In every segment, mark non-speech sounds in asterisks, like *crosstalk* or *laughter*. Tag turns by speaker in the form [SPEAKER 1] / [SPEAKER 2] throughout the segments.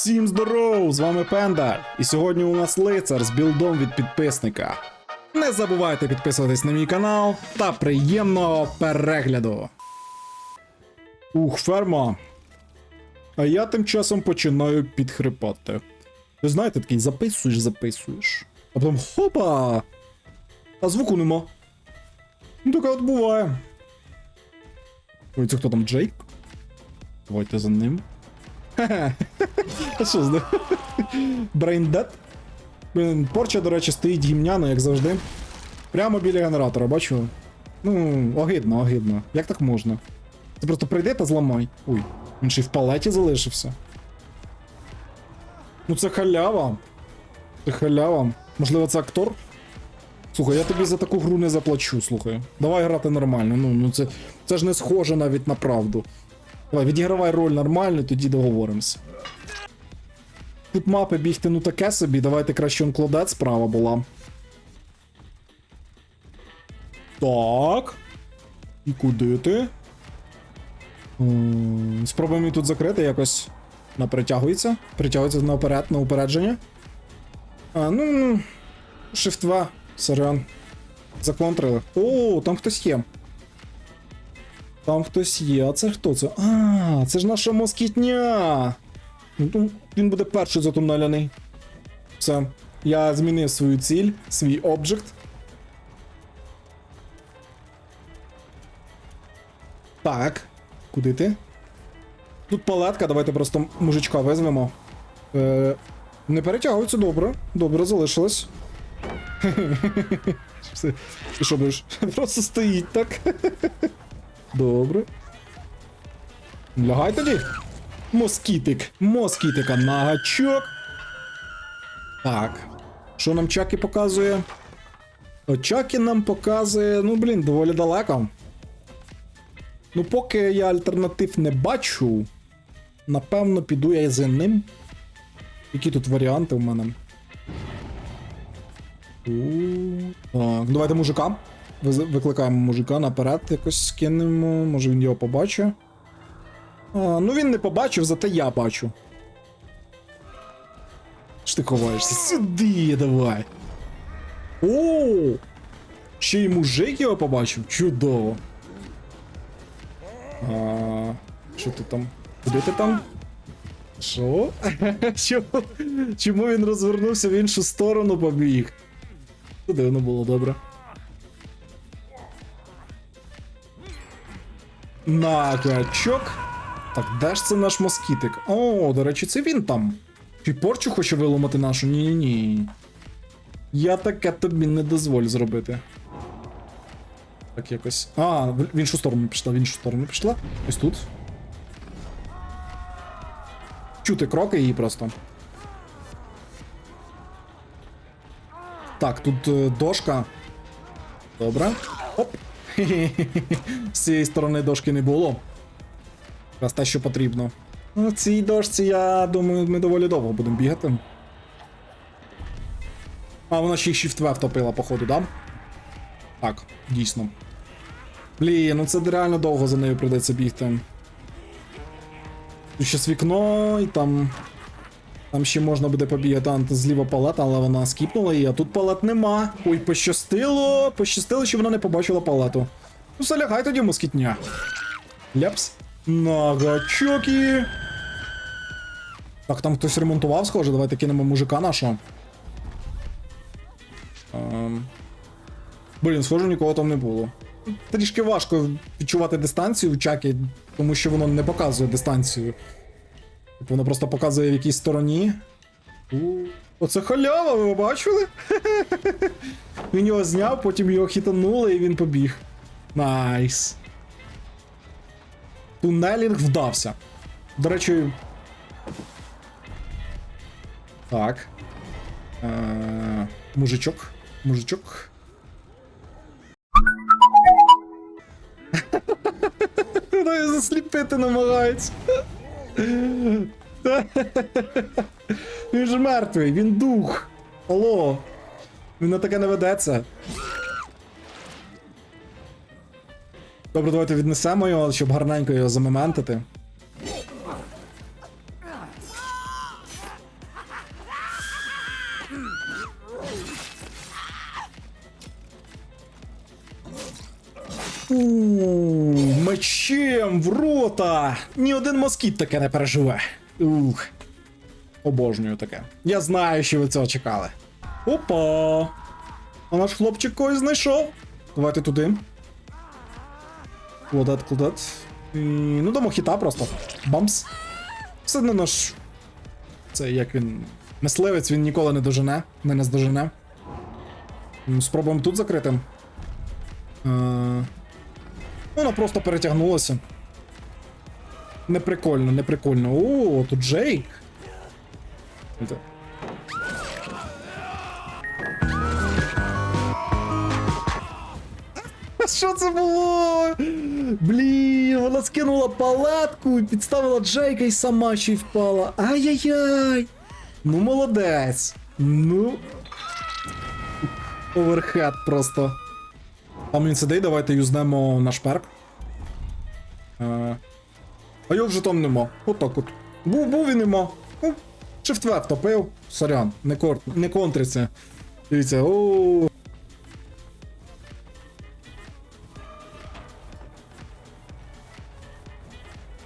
[SPEAKER 1] Всім здоров! З вами Пенда. І сьогодні у нас лицар з білдом від підписника. Не забувайте підписуватись на мій канал та приємного перегляду. Ух, ферма. А я тим часом починаю підхрипати. Ви знаєте, такий записуєш, записуєш. А потім хопа! А звуку нема. Ну таке от буває. Ой, це хто там Джейк? Давайте за ним. А що з ним? Брейндет? Блін, порча, до речі, стоїть гімняно, як завжди. Прямо біля генератора, бачу. Ну, огидно, огидно. Як так можна? Ти просто прийди та зламай. Ой, він ще й в палеті залишився. Ну це халява. Це халява. Можливо, це актор? Слухай, я тобі за таку гру не заплачу, слухай. Давай грати нормально. Ну, ну це, це ж не схоже навіть на правду. Давай, відігравай роль нормально, тоді договоримось. Тут мапи бігти, ну таке собі, давайте краще он кладець справа була. Так. І куди ти? Спробуємо тут закрити якось. Вона притягується. Притягується наперед, на упередження. А, ну. Shift 2. Сорян. Законтрили. О, там хтось є. Там хтось є. А це хто це? А, це ж наша москітня. Ну, Він буде перший затунеляний. Все. Я змінив свою ціль, свій обжект. Так. Куди ти? Тут палетка, давайте просто мужичка візьмемо. Е, не перетягується, добре. Добре, залишилось. *laughs* Що будеш? Просто стоїть так. *laughs* Добре. Лягай тоді. Москітик. Москітика на гачок. Так. Що нам Чакі показує? О, Чакі нам показує, ну блін, доволі далеко. Ну, поки я альтернатив не бачу, напевно, піду я за ним. Які тут варіанти в мене? У, Так, давайте мужика. Викликаємо мужика наперед, якось скинемо. Може він його побачить. А, ну він не побачив, зате я бачу. Що ти ховаєшся? Сюди давай. О! Ще й мужик його побачив? Чудово. А, що ти там? Куди ти там? Що? *laughs* Чому? Він розвернувся в іншу сторону побіг? Туди воно було добре. На качок. Так, де ж це наш москітик? О, до речі, це він там. Чи порчу хоче виламати нашу? Ні-ні. Я таке тобі не дозволю зробити. Так якось. А, в в іншу сторону пішла, в іншу сторону пішла. Ось тут. Чути кроки її просто. Так, тут е, дошка. Добре. Оп. З цієї сторони дошки не було. Якраз те, що потрібно. На цій дошці, я думаю, ми доволі довго будемо бігати. А, вона ще й Shift V втопила, походу, да? Так, дійсно. Блін, ну це реально довго за нею прийдеться бігти. Тут щось вікно, і там. Там ще можна буде побігати а, зліва палета, але вона скіпнула її, а тут палет нема. Ой, пощастило, пощастило, що вона не побачила палету. Ну, залягай тоді, москітня. Ляпс. На гачокі. Так, там хтось ремонтував, схоже, давайте кинемо мужика нашого. Ем... Блін, схоже, нікого там не було. Трішки важко відчувати дистанцію в чакі, тому що воно не показує дистанцію. Типу, Воно просто показує в якій стороні. Оце халява, ви бачили? *laughs* Він його зняв, потім його хітанули і він побіг. Найс. Тунелінг вдався. До речі. Так. Е, мужичок. Мужичок. *laughs* Засліпити намагається. Він ж мертвий, він дух. Алло. Він на таке не ведеться. Добре, давайте віднесемо його, щоб гарненько його замементити. Мечем. Ні один москіт таке не переживе. Ух. Обожнюю таке. Я знаю, що ви цього чекали. Опа! А наш хлопчик когось знайшов. Давайте туди. Кладет, кладет. І, ну, дамо хіта просто. Бамс. Все одно наш. Це як він. Мисливець він ніколи не дожене. Не наздожене. М, Спробуємо тут закрити. Е, Вона просто перетягнулася. Неприкольно, неприкольно. О, тут Джейк. Що це було? Блін, вона скинула палатку підставила Джейка і сама ще й впала. Ай-яй-яй. Ну, молодець. Ну. Оверхед просто. А мені сидить, давайте юзнемо наш перк. Е, А його вже там нема. Отак от. Був, був і нема. Ну, Shift V втопив. Сорян, не, кор... не контриться. Дивіться, о.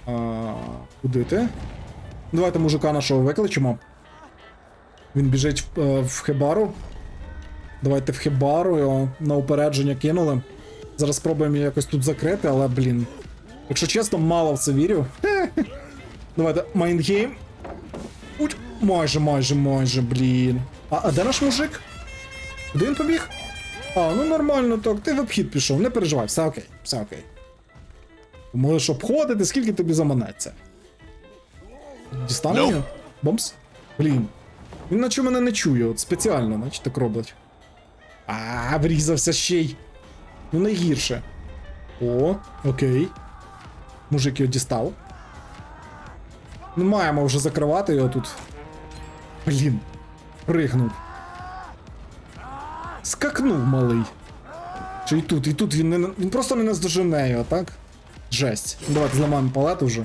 [SPEAKER 1] А, куди ти? Давайте мужика нашого викличемо. Він біжить в, е, в хибару. Давайте в хибару його на упередження кинули. Зараз спробуємо якось тут закрити, але, блін. Якщо чесно, мало в це вірю. Давайте, майндгейм. Уть, майже, майже, майже, блін. А, а де наш мужик? Куди він побіг? А, ну нормально так. Ти в обхід пішов, не переживай, все окей, все окей. Можеш обходити, скільки тобі заманеться. Дістане
[SPEAKER 2] Nope.
[SPEAKER 1] його? Бомс? Блін. Він наче мене не чує, от спеціально, наче так роблять. А, врізався ще й. Ну найгірше. О, окей. Мужик його дістав. Ну, маємо вже закривати його тут. Блін. Пригнув. Скакнув малий. Чи і тут, і тут він не він просто не наздожене його, так? Жесть. Давайте зламаємо палету вже.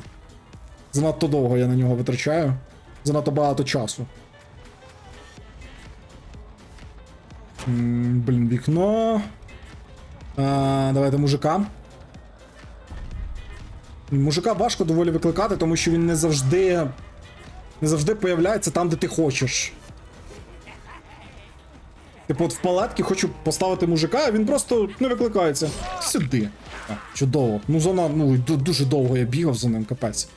[SPEAKER 1] Занадто довго я на нього витрачаю. Занадто багато часу. М, Блін, вікно. А, давайте мужика. Мужика важко доволі викликати, тому що він не завжди. Не завжди появляється там, де ти хочеш. Типу, от в палатки хочу поставити мужика, а він просто не викликається. Сюди. А, чудово. Ну, зона, ну, дуже довго я бігав за ним, капець.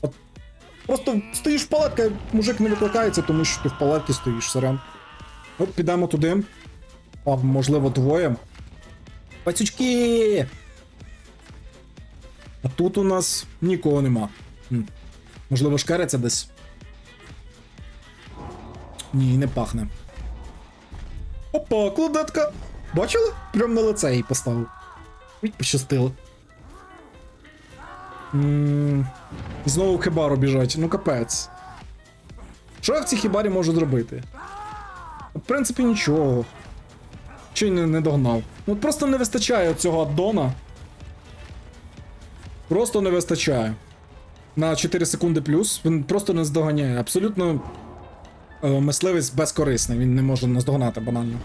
[SPEAKER 1] От просто стоїш в палатці, а мужик не викликається, тому що ти в палатці стоїш, сорян. От підемо туди. А, можливо, двоє. Пацючки! А тут у нас нікого нема. Можливо, шкериться десь. Ні, не пахне. Опа, кладетка! Бачили? Прям на лице її поставив. Ой, пощастило. М, знову в хибару біжать. Ну капець. Що я в цій хібарі можу зробити? В принципі, нічого. Чи не, не догнав. Ну просто не вистачає цього аддона. Просто не вистачає. На 4 секунди плюс. Він просто не здоганяє. Абсолютно е, мисливець безкорисний, він не може наздогнати банально.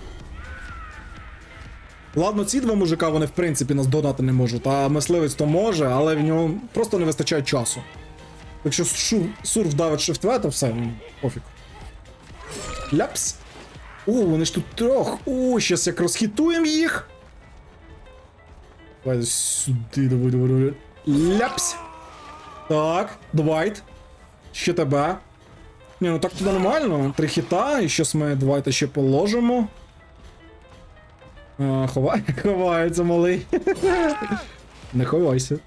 [SPEAKER 1] Ладно, ці два мужика, вони в принципі наздогнати не можуть, а мисливець то може, але в нього просто не вистачає часу. Якщо шу, сур вдавить shift то все, ну, пофіг. Ляпс. О, вони ж тут трьох. О, щас як розхитуємо їх. Давай сюди, давай, давай, давай. Ляпс. Так, Двайт. Ще тебе. Ні, ну так нормально. Три хіта, і щас ми давайте ще положимо. А, ховай, *laughs* ховається малий. *laughs* Не ховайся.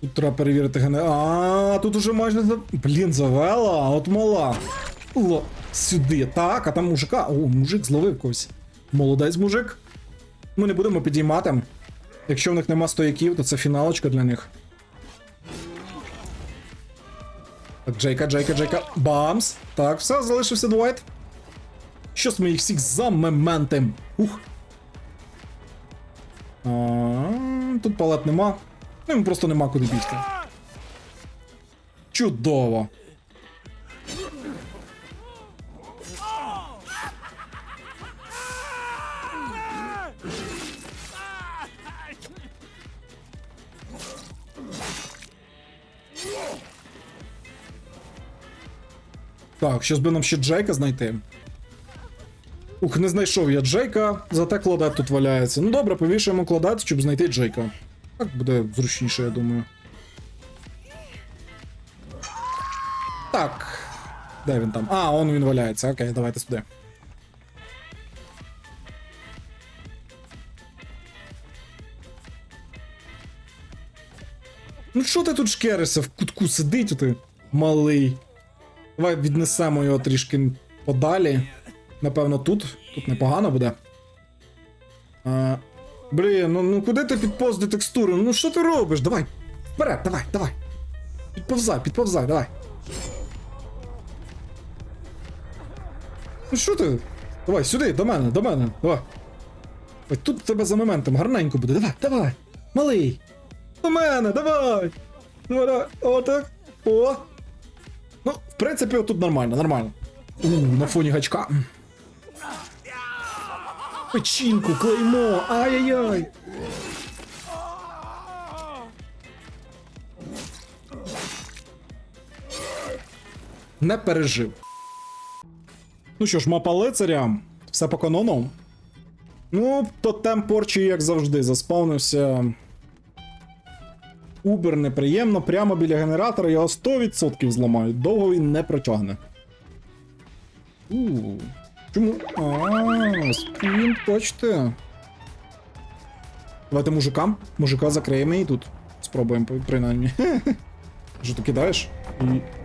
[SPEAKER 1] Тут треба перевірити гене. А, тут уже майже Блін, завела, а от мала. О, сюди. Так, а там мужика. О, мужик зловив когось. Молодець мужик. Ми не будемо підіймати. Якщо в них нема стояків, то це фіналочка для них. Так, Джейка, Джейка, Джейка. Бамс. Так, все, залишився Двайт. Щось ми їх всіх замементим. Ух. А, тут палет нема. Ну, їм просто нема куди бігти. Чудово. Так, щось би нам ще Джейка знайти. Ух, не знайшов я Джейка, зате кладет тут валяється. Ну добре, повішаємо кладет, щоб знайти Джейка. Так буде зручніше, я думаю. Так. Де він там? А, он він валяється. Окей, давайте сюди. Ну що ти тут шкеришся? В кутку сидить ти, малий. Давай віднесемо його трішки подалі. Напевно, тут. Тут непогано буде. А, блін, ну, ну куди ти підповз до текстури? Ну що ти робиш? Давай. Вперед, давай, давай. Підповзай, підповзай, давай. Ну що ти? Давай, сюди, до мене, до мене, давай. Тут тебе за моментом гарненько буде. Давай, давай. Малий. До мене, давай. Давай, давай. Отак. О. Ну, в принципі, тут нормально, нормально. У, на фоні гачка. Печінку, клеймо, ай-яй-яй. Не пережив. Ну що ж, мапа лицаря. Все по канону. Ну, тотем порчі, як завжди, заспавнився. Убер неприємно, прямо біля генератора його 100% зламають. Довго він не протягне. У. Чому? А, спін, бачите. Давайте мужикам. Мужика закриємо і тут. Спробуємо, принаймні. *laughs* Що ти кидаєш?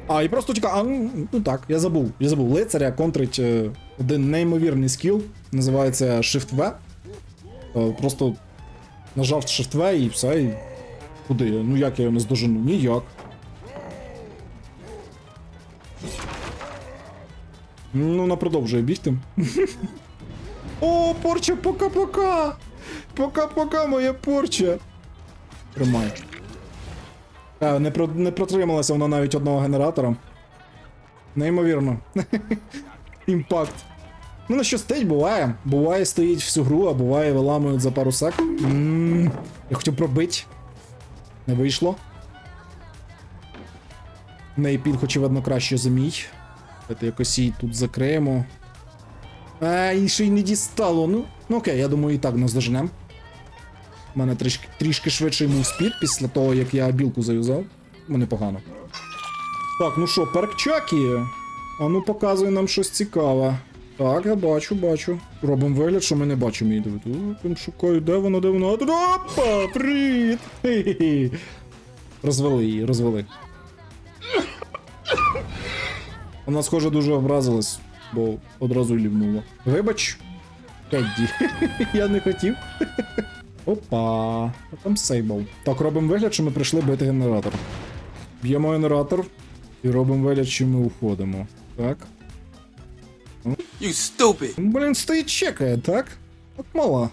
[SPEAKER 1] А, і просто тільки. А, ну, ну так, я забув. Я забув. Лицаря контрить е, один неймовірний скіл. Називається Shift V. Е, Просто нажав Shift V і все. І... Куди? Ну як я його не здожену? Ніяк. Ну, вона продовжує бігти. *laughs* О, порча, пока-пока! Пока-пока, моя порча. Тримай. А, не, про, не протрималася вона навіть одного генератора. Неймовірно. *laughs* Імпакт. Ну, на що стоїть, буває. Буває, стоїть всю гру, а буває виламують за пару сек. М, Я хотів пробити. Не вийшло. Нейпін, очевидно, краще за мій. Давайте якось її тут закриємо. А, і ще й не дістало. Ну, ну окей, я думаю, і так нас доженем. У мене трішки, трішки швидший мув спід після того, як я білку заюзав. Ну, непогано. Так, ну що, перкчаки. А ну показує нам щось цікаве. Так, я бачу, бачу. Робимо вигляд, що ми не бачимо її. Там шукаю, де воно, де воно. Опа! Привіт! Розвели її, розвели. Вона, схоже, дуже образилась, бо одразу лівнула. Вибач, Кедді. *laughs* Я не хотів. Опа. А там сейбл. Так, робимо вигляд, що ми прийшли бити генератор. Б'ємо генератор і робимо вигляд, що ми уходимо. Так.
[SPEAKER 2] You stupid.
[SPEAKER 1] Блін, стоїть чекає, так? От мала.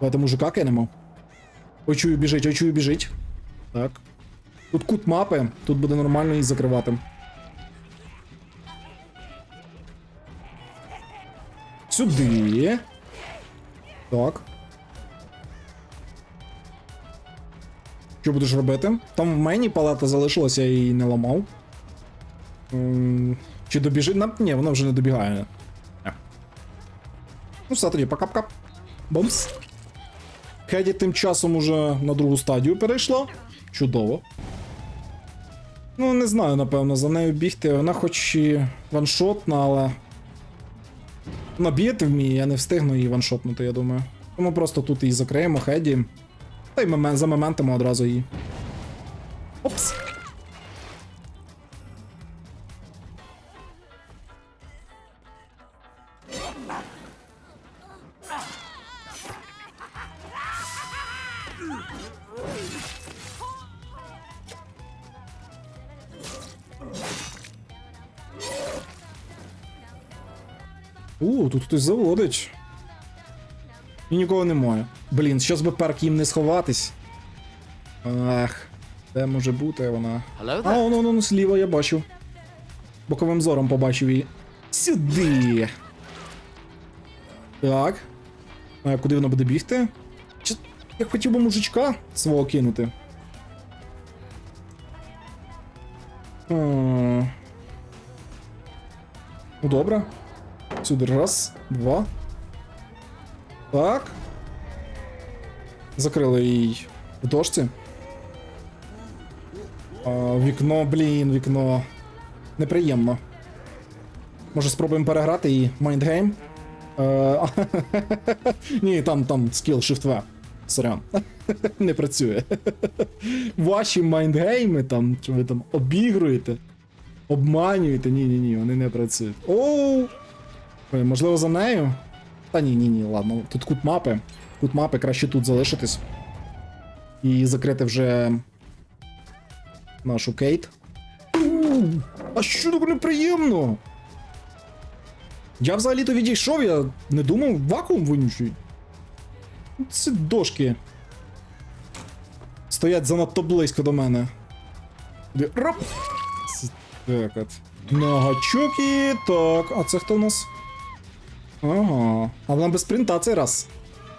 [SPEAKER 1] Давайте мужика кинемо. Ой, чую, біжить, ой, чую, біжить. Так. Тут кут мапи, тут буде нормально її закривати. Сюди. Так. Що будеш робити? Там в мені палета залишилася, я її не ламав. М, Чи добіжить? Нам... Ні, вона вже не добігає. Не. Ну, все тоді, пока-пока. Бомс. Хеді тим часом уже на другу стадію перейшла. Чудово. Ну, не знаю, напевно, за нею бігти. Вона хоч і ваншотна, але. Вона б'єти вміє, я не встигну її ваншотнути, я думаю. Тому просто тут її закриємо, Хеді. Та й момент, за моментами одразу її. Опс. Хтось заводить. І нікого немає. Блін, щось би перк їм не сховатись. Ах, де може бути вона? А, воно, воно, зліва, я бачу. Боковим зором побачив її. Сюди. Так. А куди вона буде бігти? Чи... Я хотів би мужичка свого кинути. М. Ну, добре. Сюди раз, два. Так. Закрили її в дошці. А, вікно, блін, вікно. Неприємно. Може спробуємо переграти її майндгейм? *laughs* Ні, там, там скіл Shift V. Сорян. *laughs* Не працює. *laughs* Ваші майндгейми там, що ви там обігруєте, обманюєте. Ні, ні, ні, вони не працюють. Оу! Можливо, за нею? Та ні, ні, ні, ладно. Тут кут мапи. Кут мапи, краще тут залишитись. І закрити вже нашу Кейт. А що так неприємно? Я взагалі-то відійшов, я не думав, вакуум вонючий. Ці дошки. Стоять занадто близько до мене. Роп! Так от. Нагачоки. Так, а це хто у нас? Ага. А вона без принта цей раз.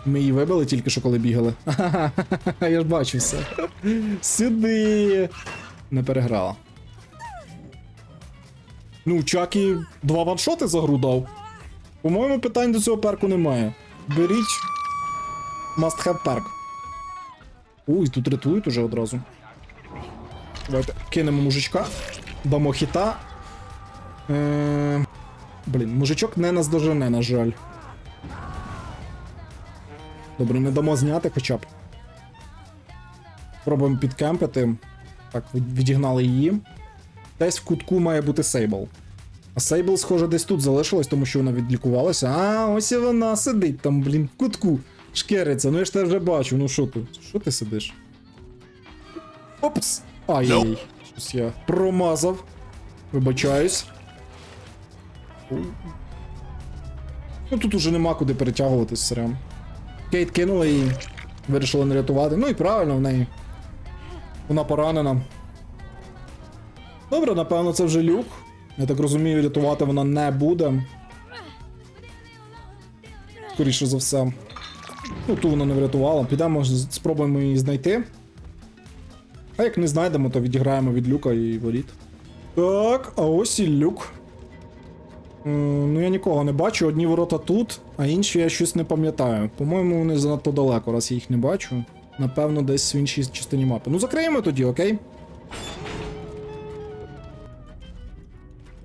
[SPEAKER 1] Ми її вибили тільки що коли бігали. Ха-ха-ха, *laughs* Я ж бачу все. Сюди. Не переграла. Ну, Чакі два ваншоти за гру дав. По-моєму, питань до цього перку немає. Беріть. Must have перк. Уй, тут рятують уже одразу. Давайте кинемо мужичка. Дамо хіта. Е... Блін, мужичок не наздожене, на жаль. Добре, не дамо зняти хоча б. Пробуємо підкемпити. Так, відігнали її. Десь в кутку має бути Сейбл. А Сейбл, схоже, десь тут залишилась, тому що вона відлікувалася. А, ось і вона сидить там, блін, в кутку. Шкериться. Ну я ж тебе вже бачу. Ну що ти? Що ти сидиш? Опс! Ай-яй. Щось я промазав. Вибачаюсь. Ну тут уже нема куди перетягуватись, сорян. Кейт кинула її, вирішила не рятувати. Ну і правильно в неї. Вона поранена. Добре, напевно, це вже люк. Я так розумію, рятувати вона не буде. Скоріше за все. Ну, ту вона не врятувала. Підемо, спробуємо її знайти. А як не знайдемо, то відіграємо від люка і воріт. Так, а ось і люк. М, Ну, я нікого не бачу. Одні ворота тут, а інші я щось не пам'ятаю. По-моєму, вони занадто далеко, раз я їх не бачу. Напевно, десь в іншій частині мапи. Ну, закриємо тоді, окей?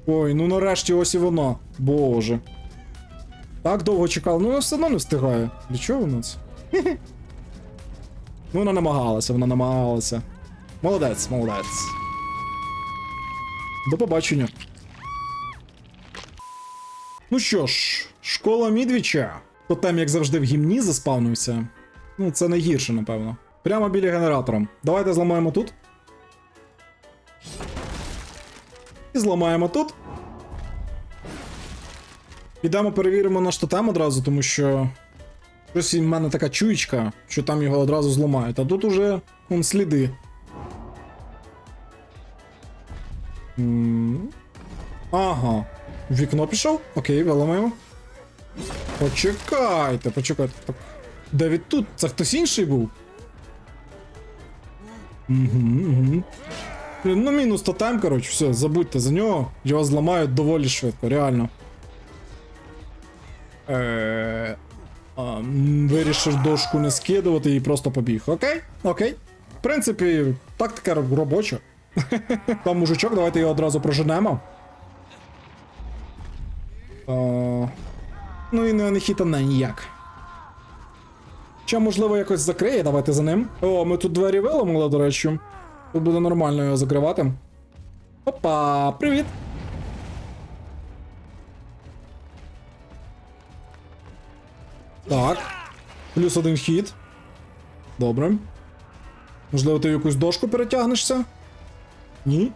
[SPEAKER 1] Ой, ну нарешті ось і воно. Боже. Так довго чекав, ну вона все одно не встигає. Для чого вона це? ну, вона намагалася, вона намагалася. Молодець, молодець. До побачення. Ну що ж, школа Мідвіча. Тотем, як завжди, в гімні заспавнився. Ну, це найгірше, напевно. Прямо біля генератора. Давайте зламаємо тут. І зламаємо тут. Підемо перевіримо наш тотем одразу, тому що. Щось в мене така чуєчка, що там його одразу зламають. А тут уже вон сліди. М, Ага. Вікно пішов? Окей, виламаємо. Почекайте, почекайте. Так. Девід тут? Це хтось інший був? Угу, угу. Блін, ну мінус тотем, коротше, все, забудьте за нього. Його зламають доволі швидко, реально. Е, а, Вирішив дошку не скидувати і просто побіг. Окей? Окей. В принципі, тактика робоча. *laughs* Там мужичок, давайте його одразу проженемо. А, ну і не, не хітане ніяк. Чи можливо якось закриє, давайте за ним. О, ми тут двері виламали, до речі. Тут буде нормально його закривати. Опа, привіт! Так. Плюс один хід. Добре. Можливо, ти якусь дошку перетягнешся? Ні?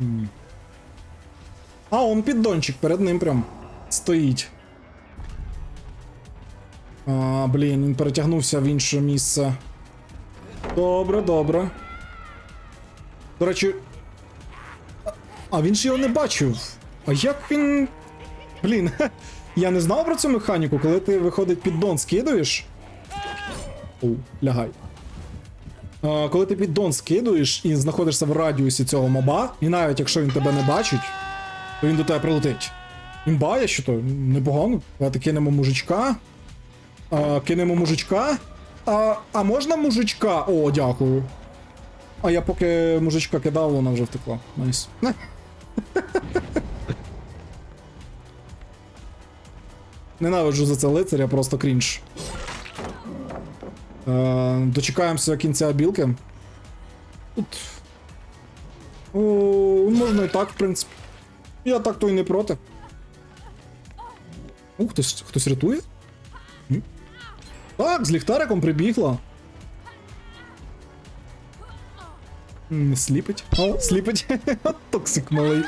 [SPEAKER 1] Ні. А, он піддончик перед ним прям стоїть. А, блін, він перетягнувся в інше місце. Добре, добре. До речі. а- А він ж його не бачив. А як він. Блін, *laughs* я не знав про цю механіку, коли ти виходить піддон скидуєш. О, лягай. Е, коли ти піддон скидуєш і знаходишся в радіусі цього моба, і навіть якщо він тебе не бачить, він до тебе прилетить. Імба, я що то непогано. Давайте кинемо мужичка. А, кинемо мужичка. А, а можна мужичка? О, дякую. А я поки мужичка кидав, вона вже втекла. Найс. Не. *laughs* Ненавиджу за це лицаря, просто крінж. Е, дочекаємося кінця білки. Тут. О, можна і так, в принципі. Я так то й не проти. О, хтось, хтось рятує? Так, з ліхтариком прибігла. Не сліпить. О, сліпить. *laughs* Токсик малий.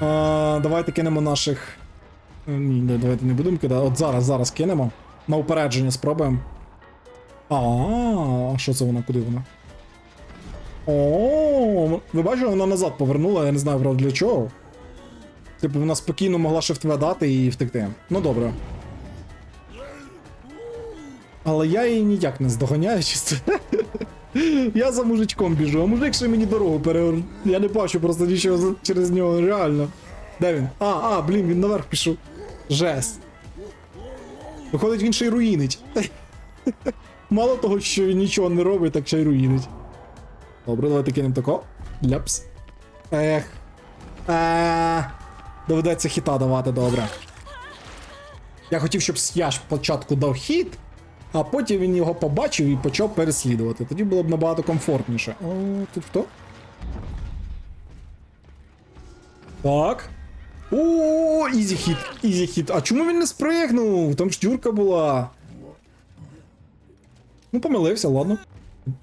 [SPEAKER 1] А, давайте кинемо наших. Е, Ні, давайте не будемо кидати. От зараз, зараз кинемо. На упередження спробуємо. А, що це вона? Куди вона? О, ви бачили, вона назад повернула, я не знаю, правда, для чого. Типу, вона спокійно могла shift дати і втекти. Ну добре. Але я її ніяк не здоганяю, чисто. *laughs* Я за мужичком біжу, а мужик ще мені дорогу перегор... Я не бачу просто нічого через нього, реально. Де він? А, а, блін, він наверх пішов. Жесть. Виходить, він ще й руїнить. *laughs* Мало того, що він нічого не робить, так ще й руїнить. Добре, давайте кинемо тако. Ляпс. Ех. Е, доведеться хіта давати, добре. Я хотів, щоб Сяж спочатку дав хіт, а потім він його побачив і почав переслідувати. Тоді було б набагато комфортніше. О, тут хто? Так. О, ізі хіт, ізі хіт. А чому він не спригнув? Там ж дюрка була. Ну, помилився, ладно.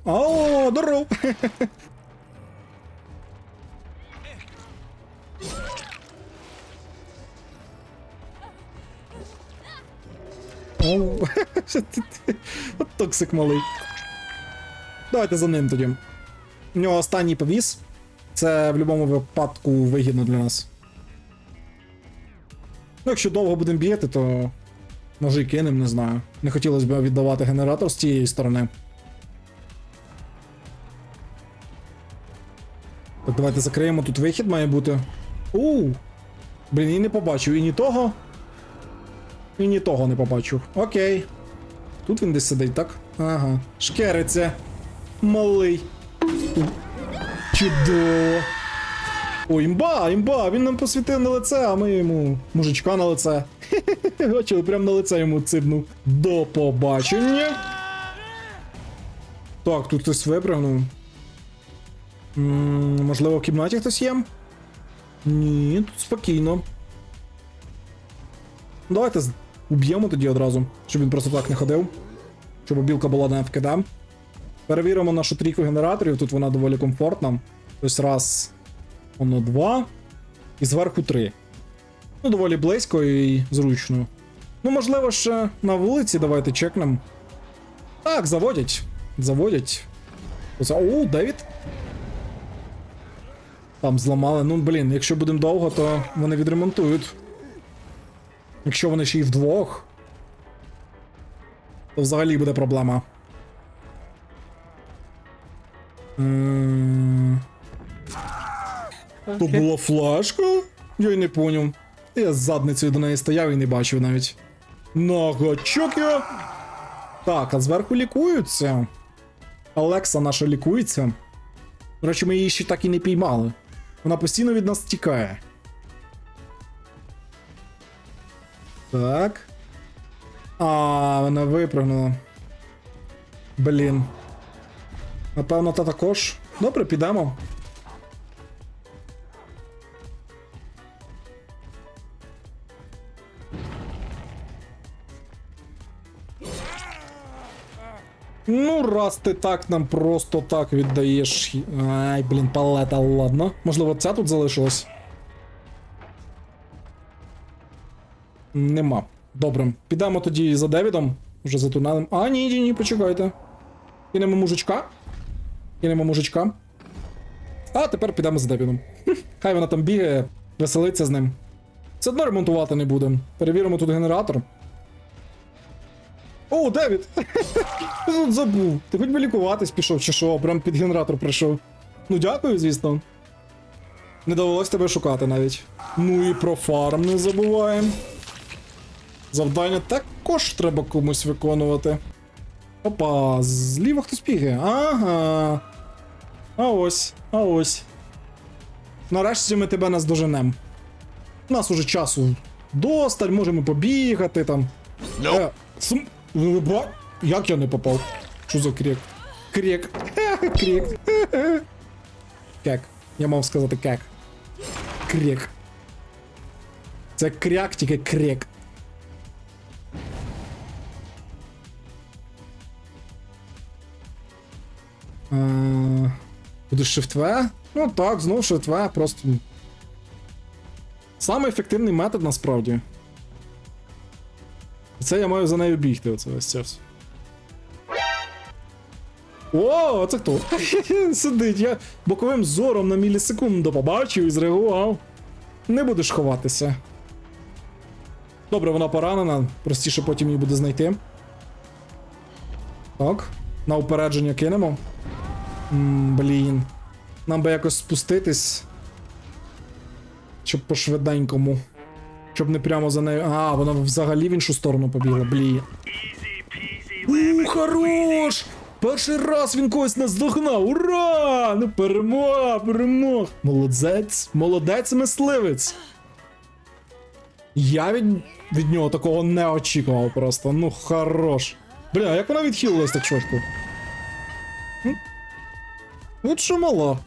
[SPEAKER 1] О, здоров! *laughs* *laughs* От токсик малий. Давайте за ним тоді. У нього останній повіс. Це в будь-якому випадку вигідно для нас. Ну, якщо довго будемо бігати, то може і кинемо, не знаю. Не хотілося б віддавати генератор з тієї сторони. Так, давайте закриємо. Тут вихід має бути. У. Блін, і не побачив. І ні того. І ні того не побачив. Окей. Тут він десь сидить, так? Ага. Шкериться. Малий. Чудово. О, імба, імба, він нам посвітив на лице, а ми йому мужичка на лице. Бачили, прям на лице йому цибнув. До побачення. Так, тут хтось випрыгнув. М, Можливо, в кімнаті хтось є? Ні, тут спокійно. Давайте уб'ємо тоді одразу, щоб він просто так не ходив. Щоб білка була на ФКД. Перевіримо нашу трійку генераторів, тут вона доволі комфортна. Ось раз, воно два. І зверху три. Ну, доволі близько і зручно. Ну, можливо, ще на вулиці давайте чекнемо. Так, заводять. Заводять. Оце. О, Девід. Там зламали. Ну, блін, якщо будемо довго, то вони відремонтують. Якщо вони ще й вдвох, то взагалі буде проблема. М, То була флешка? Я й не поняв. Я з задницею до неї стояв і не бачив навіть. На гачок я. Так, а зверху лікуються. Алекса наша лікується. До речі, ми її ще так і не піймали. Вона постійно від нас тікає. Так. А, вона випрыгнула. Блін. Напевно, та також. Добре, підемо. Ну, раз ти так нам просто так віддаєш. Ай, блін, палета, ладно. Можливо, ця тут залишилась. Нема. Добре. Підемо тоді за Девідом. Вже за тунелем. А, ні, ні, ні, почекайте. Кинемо мужичка. Кинемо мужичка. А тепер підемо за Девідом. Хай вона там бігає, веселиться з ним. Все одно ремонтувати не будемо. Перевіримо тут генератор. О, Девід! *laughs* Тут забув. Ти хоч би лікуватись пішов, чи що, прям під генератор прийшов. Ну дякую, звісно. Не довелось тебе шукати навіть. Ну і про фарм не забуваємо. Завдання також треба комусь виконувати. Опа, зліва хтось бігає. Ага. А ось, а ось. Нарешті ми тебе наздоженем. У нас уже часу досталь, можемо побігати там. Е, см... ви Як я не попав? Що за крек? Крек. Крек. Кек. Я мав сказати кек. Крек. Це кряк, тільки крек. Е, Будеш шифтве? Ну так, знову шифтве, просто. Саме ефективний метод насправді. Це я маю за нею бігти, оце це все. О, а це хто? *laughs* Сидить, я боковим зором на мілісекунду побачив і зреагував. Не будеш ховатися. Добре, вона поранена, простіше потім її буде знайти. Так, на упередження кинемо. М, блін. Нам би якось спуститись. Щоб по швиденькому. Щоб не прямо за нею. А, вона взагалі в іншу сторону побігла, блін. У, хорош! Перший раз він когось наздогнав! Ура! Ну перемога, перемог! Молодець, молодець мисливець. Я від, від нього такого не очікував просто. Ну, хорош. Бля, а як вона відхилилась так швидко? От що мала.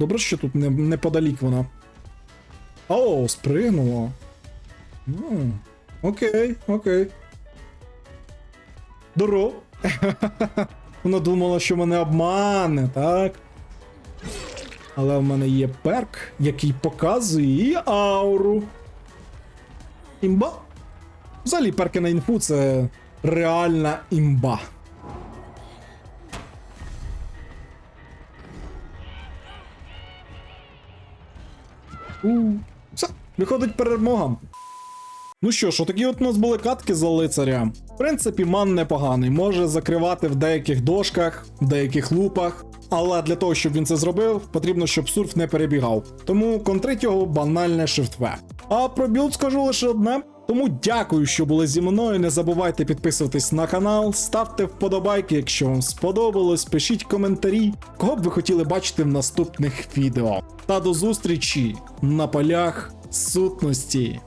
[SPEAKER 1] Добре, що тут не, неподалік вона. О, спригнула. Ну, окей, окей. Здоров. *laughs* Вона думала, що мене обмане, так? Але в мене є перк, який показує її ауру. Імба. Взагалі перки на інфу це реальна імба. Все, виходить перемога. Ну що ж, отакі от у нас були катки за лицаря. В принципі, ман непоганий, може закривати в деяких дошках, в деяких лупах. Але для того, щоб він це зробив, потрібно, щоб сурф не перебігав. Тому контрить його банальне шифтве. А про білд скажу лише одне. Тому дякую, що були зі мною. Не забувайте підписуватись на канал, ставте вподобайки, якщо вам сподобалось, пишіть коментарі, кого б ви хотіли бачити в наступних відео. Та до зустрічі на полях сутності.